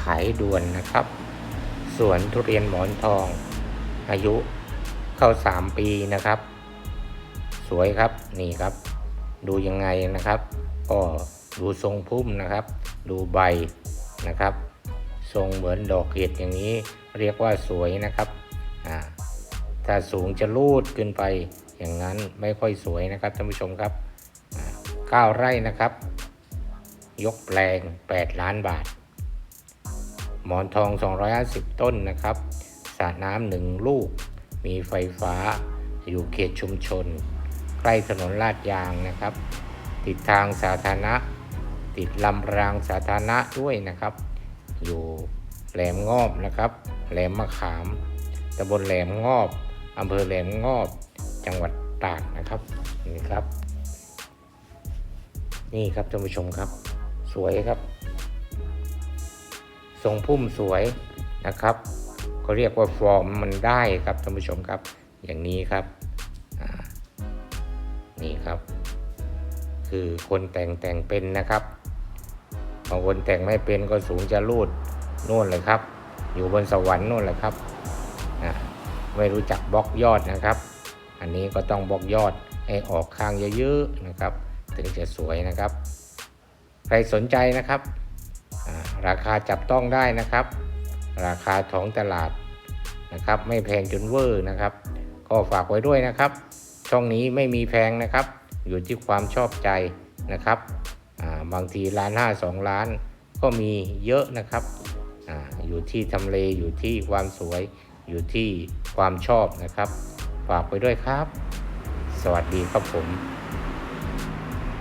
ขายด่วนนะครับ สวนทุเรียนหมอนทอง อายุเข้าสามปีนะครับ สวยครับนี่ครับ ดูยังไงนะครับก็ดูทรงพุ่มนะครับ ดูใบนะครับ ทรงเหมือนดอกเห็ดอย่างนี้เรียกว่าสวยนะครับอ่าถ้าสูงจะลูดขึ้นไปอย่างนั้นไม่ค่อยสวยนะครับท่านผู้ชมครับอ่าเก้าไร่นะครับ ยกแปลง 8 ล้านบาท หมอนทอง 250 ต้นนะครับสระน้ำหนึ่งลูก มีไฟฟ้าอยู่เขตชุมชน ใกล้ถนนลาดยางนะครับ ติดทางสาธารณะ ติดลำรางสาธารณะด้วยนะครับ อยู่แหลมงอบนะครับ แหลมมะขามตำบลแหลมงอบอำเภอแหลมงอบจังหวัดตากนะครับนี่ครับ นี่ครับท่านผู้ชมครับ สวยครับ ทรงพุ่มสวยนะครับเขาเรียกว่าฟอร์มมันได้ครับท่านผู้ชมครับ อย่างนี้ครับนี่ครับ คือคนแต่งแต่งเป็นนะครับบางคนแต่งไม่เป็นก็สูงจะรูดนู่นเลยครับ อยู่บนสวรรค์นู่นเลยครับไม่รู้จักบล็อกยอดนะครับ อันนี้ก็ต้องบล็อกยอดให้ออกข้างเยอะๆนะครับ ถึงจะสวยนะครับ ใครสนใจนะครับ ราคาจับต้องได้นะครับ ราคาท้องตลาดนะครับ ไม่แพงจนเวอร์นะครับ ก็ฝากไว้ด้วยนะครับ ช่องนี้ไม่มีแพงนะครับ อยู่ที่ความชอบใจนะครับาบางทีล้านห้าสองล้านก็มีเยอะนะครับออยู่ที่ทำเลอยู่ที่ความสวย อยู่ที่ความชอบนะครับ ฝากไปด้วยครับ สวัสดีครับผม